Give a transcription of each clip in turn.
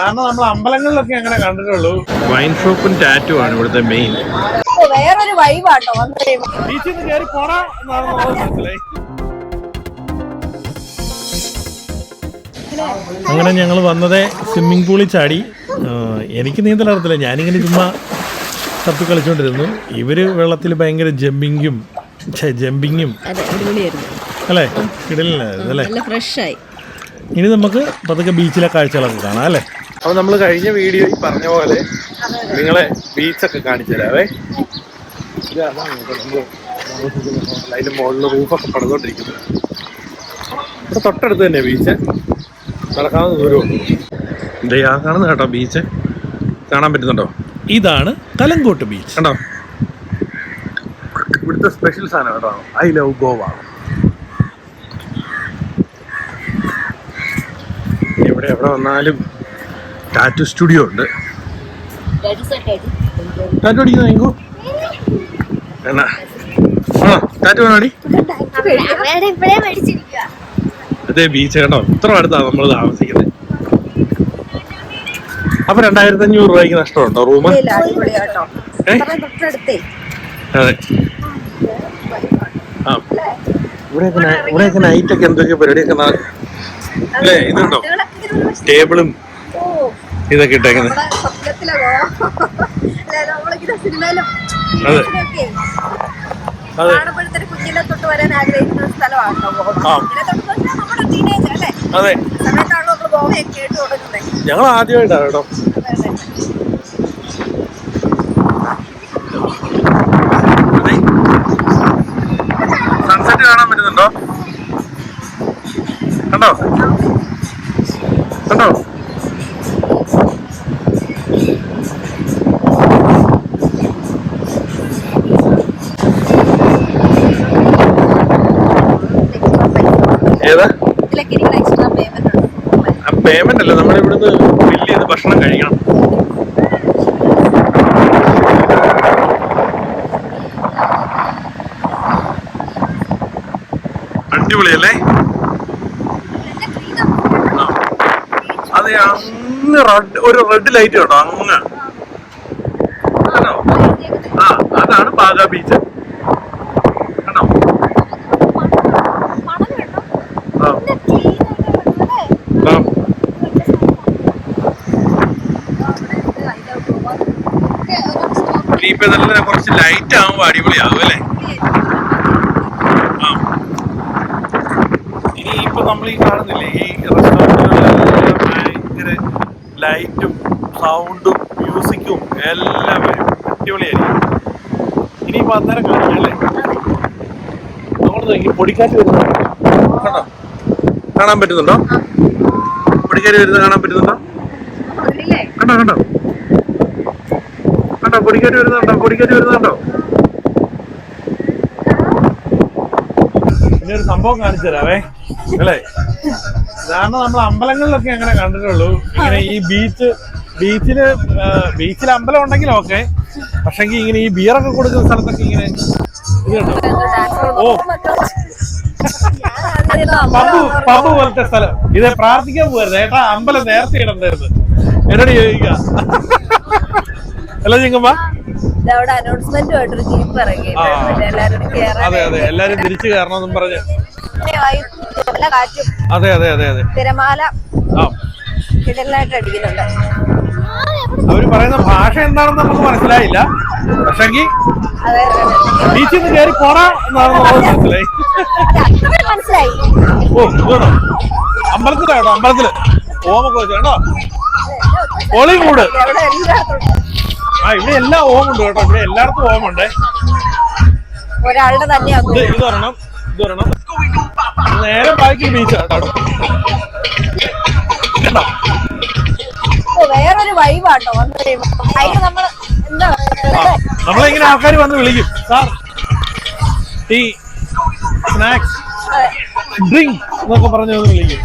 കാരണം നമ്മൾ അമ്പലങ്ങളിലൊക്കെ അങ്ങനെ കണ്ടിട്ടുള്ളൂ. വൈൻ ഷോപ്പും ടാറ്റു ആണ് ഇവിടുത്തെ മെയിൻ ഓ, വേറൊരു വൈബാട്ടോ ബീച്ചിൽ നിന്ന് കയറി നമ്മൾ മനസ്സിലായി. അങ്ങനെ ഞങ്ങൾ വന്നത് സ്വിമ്മിംഗ് പൂളിൽ ചാടി. എനിക്ക് നീന്തൽ അറിയത്തില്ല. ഞാനിങ്ങനെ ചുമ്മാ തപ്പി കളിച്ചോണ്ടിരുന്നു. ഇവർ വെള്ളത്തിൽ ഭയങ്കര ജമ്പിങ്ങും ജമ്പിങ്ങും അടിപൊളിയായിരുന്നു. അല്ലേ? കിടലിനായിരുന്നു അല്ലേ? ഇനി നമുക്ക് പതുക്കെ ബീച്ചിലെ കാഴ്ചകളൊക്കെ കാണാം അല്ലേ? അപ്പൊ നമ്മൾ കഴിഞ്ഞ വീഡിയോയിൽ പറഞ്ഞ പോലെ നിങ്ങളെ ബീച്ചൊക്കെ കാണിച്ചു തരാവേ ഇത് അതാണ് കേട്ടോ നമ്മൾ അതിന്റെ മുകളിൽ റൂഫൊക്കെ പണിതുകൊണ്ടിരിക്കുന്നത് ഇവിടെ തൊട്ടടുത്ത് തന്നെ ബീച്ച് നടക്കാവുന്ന ദൂരമുണ്ട് ദേ ആ കാണുന്ന കേട്ടോ ബീച്ച് കാണാൻ പറ്റുന്നുണ്ടോ? ഇതാണ് കലങ്കോട്ട് ബീച്ച് കണ്ടോ? ഇവിടുത്തെ സ്പെഷ്യൽ സാധനം കേട്ടോ. I love Goa. ഇവിടെ എവിടെ വന്നാലും ടാറ്റു സ്റ്റുഡിയോ ഉണ്ട്. ടാറ്റു അടിക്കുന്ന എങ്കോ എന്നാ ആ ടാറ്റു വേണോടി അതെ ബീച്ച് കേട്ടോ ഇത്ര അടുത്താണ് നമ്മൾ താമസിക്കുന്നത്. അപ്പൊ രണ്ടായിരത്തി അഞ്ഞൂറ് രൂപയ്ക്ക് നഷ്ടമുണ്ടോ റൂം അതെ. ആ. ഇവിടെയൊക്കെ ഇവിടെയൊക്കെ നൈറ്റൊക്കെ എന്തൊക്കെ പരിപാടിയൊക്കെ അല്ലേ ഇതുണ്ടോ? ടേബിളും ഇതൊക്കെ ഇട്ടേക്കുന്നത്. അതെ. അതെ. അതെ. ഞങ്ങൾ ആദ്യമായിട്ടാണ് കേട്ടോ. സൺസെറ്റ് കാണാൻ പറ്റുന്നുണ്ടോ? കണ്ടോ? ഏതാ? പേയ്മെന്റ് അല്ല നമ്മൾ ഇവിടുന്ന് ബില്ല് ചെയ്ത് ഭക്ഷണം കഴിക്കണം. അടിപൊളിയല്ലേ. അതെ അങ്ങ് റെഡ് ഒരു റെഡ് ലൈറ്റ് കേട്ടോ അങ്ങ്. ആ. അതാണ് പാക ബീച്ച് കണ്ടോ ആ ആ ഇനിയിപ്പോ നല്ല കുറച്ച് ലൈറ്റ് ആകുമ്പോ അടിപൊളിയാകും അല്ലേ? ആ. ഇനിയിപ്പോ നമ്മൾ ഈ കാണുന്നില്ലേ ഈ റെസ്റ്റോറന്റുകളിലെല്ലാം ഭയങ്കര ലൈറ്റും സൗണ്ടും മ്യൂസിക്കും എല്ലാം വരും. അടിപൊളിയായിരിക്കും. ഇനിയിപ്പോ അന്നേരം കാണാം അല്ലേ? അങ്ങോട്ട് നോക്കി പൊടിക്കാറ്റ് വരുന്നുണ്ടോ? കണ്ടോ? കാണാൻ പറ്റുന്നുണ്ടോ? പൊടിക്കാറ്റ് വരുന്നത് കാണാൻ പറ്റുന്നുണ്ടോ? കണ്ടോ കണ്ടോ? കണ്ടോ പൊടിക്കാറ്റ് വരുന്നുണ്ടോ? കൊടിക്കേറ്റ് വരുന്നുണ്ടോ? ഇനി ഒരു സംഭവം കാണിച്ചു തരാവേ. അല്ലേ ഇതാണ് നമ്മൾ അമ്പലങ്ങളിലൊക്കെ അങ്ങനെ കണ്ടിട്ടുള്ളൂ. ഇങ്ങനെ ഈ ബീച്ച് ബീച്ചിൽ ബീച്ചിൽ അമ്പലം ഉണ്ടെങ്കിൽ ഓക്കെ പക്ഷെങ്കിൽ ഇങ്ങനെ ഈ ബിയറൊക്കെ കൊടുക്കുന്ന സ്ഥലത്തൊക്കെ ഇങ്ങനെ ഓ. പമ്പ് പമ്പ് പോലത്തെ സ്ഥലം. ഇത് പ്രാർത്ഥിക്കാൻ പോകരുത് ഏട്ടാ അമ്പലം നേരത്തെ ഇടണ്ടായിരുന്നു. എന്നോട് ചോദിക്കുക. എല്ലാരും കേറാൻ അതെ അതെ എല്ലാരും തിരിച്ചു കയറണമെന്നും പറഞ്ഞ്. അതെ അതെ അതെ അതെ. തിരമാല ആ. കിടലായിട്ട് അടിക്കുന്നുണ്ട്. അവർ പറയുന്ന ഭാഷ എന്താണെന്ന് നമുക്ക് മനസ്സിലായില്ല. പക്ഷെങ്കിൽ ബീച്ചിൽ നിന്ന് കയറി എന്നാണ് നമുക്ക് മനസ്സിലായി. ഓ വേണോ അമ്പലത്തിലാ കേട്ടോ അമ്പലത്തിൽ. ഓമൊക്കെ വെച്ച് എല്ലായിടത്തും ആ ഇവിടെ എല്ലാ ഓമുണ്ട് കേട്ടോ. ഇവിടെ എല്ലായിടത്തും ഓമുണ്ട്. ഒരാളുടെ ഇത് തന്നെയാകും ഇത് വരണം ഇത് ഒരെണ്ണം നേരെ ബാക്കി ബീച്ച് കണ്ടോ? ഓ, വേറൊരു വൈബാട്ടോ വന്നു കഴിയുമ്പോ. അതിന് നമ്മൾ എന്താ നമ്മളിങ്ങനെ ആൾക്കാർ വന്ന് വിളിക്കും. സാർ ടീ സ്നാക്സ് ഡ്രിങ്ക് എന്നൊക്കെ പറഞ്ഞു വന്ന് വിളിക്കും.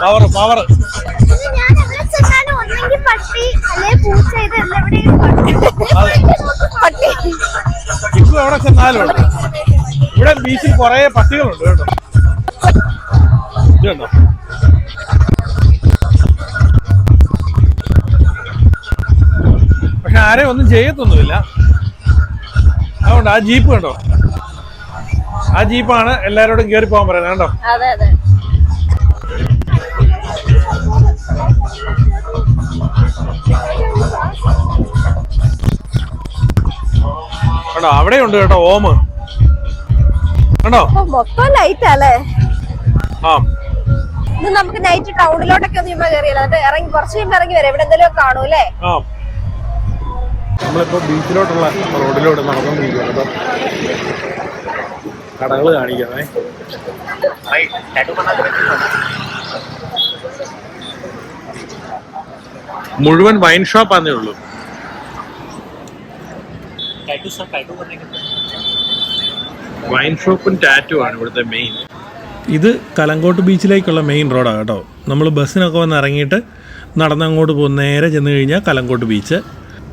പവർ പവർ പട്ടി അല്ലെ പൂച്ച ഇത് എവിടെയും അതെ പട്ടി. ഇപ്പൊ എവിടെ ചെന്നാലും ഉണ്ട്. ഇവിടെ ബീച്ചിൽ കുറെ പട്ടികളുണ്ട് കേട്ടോ. പക്ഷെ ആരെയും ഒന്നും ചെയ്യത്തൊന്നുമില്ല. അതുകൊണ്ട് ആ ജീപ്പ് കണ്ടോ? ആ ജീപ്പാണ് എല്ലാരോടും കേറി പോകാൻ പറയുന്നത് കേട്ടോ അതെ അതെ. കണ്ടോ അവിടെ ഉണ്ട് കേട്ടോ ഓമ് കണ്ടോ? അപ്പൊ മൊത്തം ലൈറ്റ് അല്ലേ ആ. ഇത് നമുക്ക് നൈറ്റ് ടൗണിലോട്ടൊക്കെ ഒന്ന് ചുമ്മാ കയറിയല്ലോ എന്നിട്ട് ഇറങ്ങി കുറച്ച് കഴിയുമ്പോൾ ഇറങ്ങി വരാം. ഇവിടെ എന്തെങ്കിലും കാണൂ അല്ലേ? ആ. നമ്മളിപ്പോ ബീച്ചിലോട്ടുള്ള റോഡിലൂടെ നടന്നുകൊണ്ടിരിക്കുകയാണ്. കേട്ടോ കടകൾ കാണിക്കാമേ. മുഴുവൻ വൈൻ ഷോപ്പ് ആന്നേ ഉള്ളൂ വൈൻ ഷോപ്പും ടാറ്റു ആണ് ഇവിടുത്തെ മെയിൻ ഇത് കലങ്കോട്ട് ബീച്ചിലേക്കുള്ള മെയിൻ റോഡാണ് കേട്ടോ. നമ്മൾ ബസ്സിനൊക്കെ വന്ന് ഇറങ്ങിയിട്ട് നടന്നങ്ങോട്ട് പോകും നേരെ ചെന്ന് കഴിഞ്ഞാൽ കലങ്കോട്ട് ബീച്ച്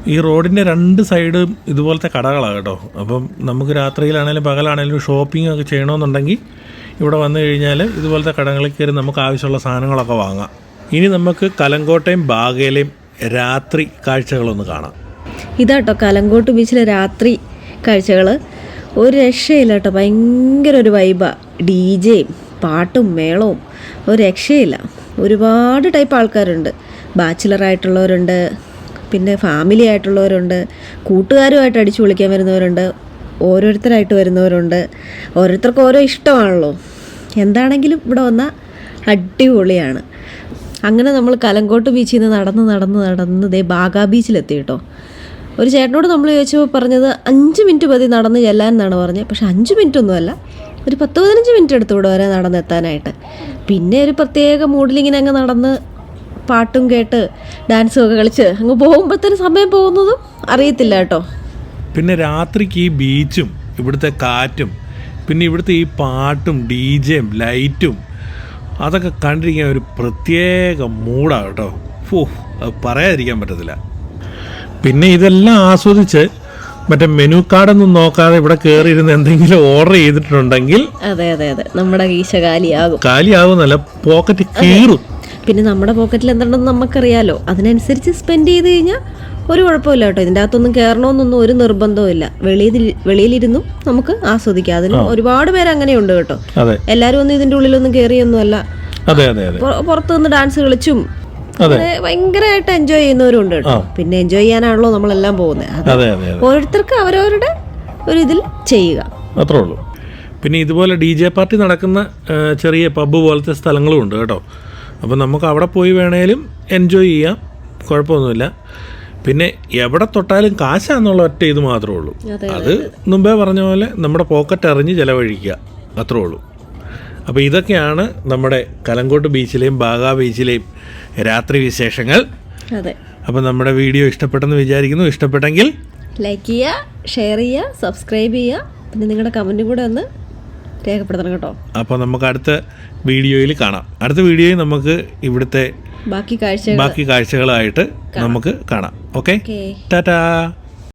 ഈ റോഡിന്റെ രണ്ട് സൈഡും ഇതുപോലത്തെ കടകളാണ് കേട്ടോ. അപ്പം നമുക്ക് രാത്രിയിലാണേലും പകലാണേലും ഷോപ്പിംഗ് ഒക്കെ ചെയ്യണമെന്നുണ്ടെങ്കിൽ ഇവിടെ വന്നു കഴിഞ്ഞാൽ ഇതുപോലത്തെ കടകളിൽ കയറി നമുക്ക് ആവശ്യമുള്ള സാധനങ്ങളൊക്കെ വാങ്ങാം. ഇനി നമുക്ക് കലങ്കോട്ടയും ബാഗയിലെയും രാത്രി കാഴ്ചകളൊന്ന് കാണാം. ഇതാട്ടോ കലങ്കോട്ട് ബീച്ചിലെ രാത്രി കാഴ്ചകൾ ഒരു രക്ഷയില്ല കേട്ടോ ഭയങ്കര ഒരു വൈബാണ് ഡി ജെയും പാട്ടും മേളവും ഒരു രക്ഷയില്ല. ഒരുപാട് ടൈപ്പ് ആൾക്കാരുണ്ട്. ബാച്ചിലറായിട്ടുള്ളവരുണ്ട് പിന്നെ ഫാമിലി ആയിട്ടുള്ളവരുണ്ട് കൂട്ടുകാരുമായിട്ട് അടിച്ചു വിളിക്കാൻ വരുന്നവരുണ്ട് ഓരോരുത്തരായിട്ട് വരുന്നവരുണ്ട്. ഓരോരുത്തർക്കും ഓരോ ഇഷ്ടമാണല്ലോ. എന്താണെങ്കിലും ഇവിടെ വന്നാൽ അടിപൊളിയാണ്. അങ്ങനെ നമ്മൾ കലങ്കോട്ട് ബീച്ചിൽ നിന്ന് നടന്ന് നടന്ന് നടന്ന് ദേ ബാഗാ ബീച്ചിലെത്തി കേട്ടോ. ഒരു ചേട്ടനോട് നമ്മൾ ചോദിച്ചപ്പോൾ പറഞ്ഞത് അഞ്ച് മിനിറ്റ് മതി നടന്ന് ചെല്ലാൻ എന്നാണ് പറഞ്ഞത്. പക്ഷെ അഞ്ച് മിനിറ്റ് ഒന്നുമല്ല ഒരു പത്ത് പതിനഞ്ച് മിനിറ്റ് എടുത്തു ഇവിടെ വരെ നടന്നെത്താനായിട്ട് പിന്നെ ഒരു പ്രത്യേക മൂഡിലിങ്ങനെ അങ്ങ് നടന്ന് പാട്ടും കേട്ട് ഡാൻസും ഒക്കെ കളിച്ച് അങ്ങ് പോകുമ്പോഴത്തേന് സമയം പോകുന്നതും അറിയത്തില്ല കേട്ടോ. പിന്നെ രാത്രിക്ക് ഈ ബീച്ചും ഇവിടുത്തെ കാറ്റും പിന്നെ ഇവിടുത്തെ ഈ പാട്ടും ഡി ജെയും ലൈറ്റും അതൊക്കെ കണ്ടിരിക്കാൻ ഒരു പ്രത്യേക മൂഡാണ് കേട്ടോ. ഫോ പറയാതിരിക്കാൻ പറ്റത്തില്ല. പിന്നെ ഇതെല്ലാം ആസ്വദിച്ച് മറ്റേ മെനു കാർഡൊന്നും നോക്കാതെ ഇവിടെ കേറി ഇരുന്ന് എന്തെങ്കിലും ഓർഡർ ചെയ്തിട്ടുണ്ടെങ്കിൽ അതെ അതെ അതെ. നമ്മുടെ കീശ കാലിയാകും. കാലിയാകുന്നല്ല പോക്കറ്റ് കീറും. പിന്നെ നമ്മുടെ പോക്കറ്റിൽ എന്തുണ്ടെന്ന് നമുക്കറിയാലോ. അതിനനുസരിച്ച് സ്പെൻഡ് ചെയ്ത് കഴിഞ്ഞാൽ ഒരു കുഴപ്പമില്ല കേട്ടോ. ഇതിന്റെ അകത്തൊന്നും കയറണമെന്നൊന്നും ഒരു നിർബന്ധവും ഇല്ല. വെളിയിൽ വെളിയിലിരുന്നും നമുക്ക് ആസ്വദിക്കാം. അതിന് ഒരുപാട് പേര് അങ്ങനെയുണ്ട് കേട്ടോ. എല്ലാവരും ഒന്നും ഇതിന്റെ ഉള്ളിലൊന്നും കയറിയൊന്നുമല്ല. അതെ അതെ അതെ. പുറ- പുറത്ത് നിന്ന് ഡാൻസ് കളിച്ചും അങ്ങനെ ഭയങ്കരമായിട്ട് എൻജോയ് ചെയ്യുന്നവരും ഉണ്ട് പിന്നെ എൻജോയ് ചെയ്യാനാണല്ലോ നമ്മളെല്ലാം പോകുന്നത്. ഓരോരുത്തർക്ക് അവരവരുടെ ഒരു ഇതിൽ ചെയ്യുക. അത്രേ ഉള്ളൂ. പിന്നെ ഇതുപോലെ ഡി ജെ പാർട്ടി നടക്കുന്ന ചെറിയ പബ്ബ് പോലത്തെ സ്ഥലങ്ങളും ഉണ്ട് കേട്ടോ. അപ്പോൾ നമുക്ക് അവിടെ പോയി വേണേലും എൻജോയ് ചെയ്യാം. കുഴപ്പമൊന്നുമില്ല. പിന്നെ എവിടെ തൊട്ടാലും കാശാന്നുള്ള ഒറ്റ ഇത് മാത്രമേ ഉള്ളൂ. അത് മുമ്പേ പറഞ്ഞ പോലെ നമ്മുടെ പോക്കറ്റ് അറിഞ്ഞ് ചിലവഴിക്കുക. അത്രേ ഉള്ളൂ. അപ്പോൾ ഇതൊക്കെയാണ് നമ്മുടെ കലങ്കോട്ട് ബീച്ചിലെയും ബാഗാ ബീച്ചിലെയും രാത്രി വിശേഷങ്ങൾ. അതെ. അപ്പോൾ നമ്മുടെ വീഡിയോ ഇഷ്ടപ്പെട്ടെന്ന് വിചാരിക്കുന്നു. ഇഷ്ടപ്പെട്ടെങ്കിൽ ലൈക്ക് ചെയ്യുക ഷെയർ ചെയ്യുക സബ്സ്ക്രൈബ് ചെയ്യുക. പിന്നെ നിങ്ങളുടെ കമന്റും കൂടെ ഒന്ന് രേഖപ്പെടുത്തണം കേട്ടോ. അപ്പോൾ നമുക്ക് അടുത്ത വീഡിയോയിൽ കാണാം. അടുത്ത വീഡിയോയിൽ നമുക്ക് ഇവിടുത്തെ ബാക്കി കാഴ്ച ബാക്കി കാഴ്ചകളായിട്ട് നമുക്ക് കാണാം. Okay okay Tata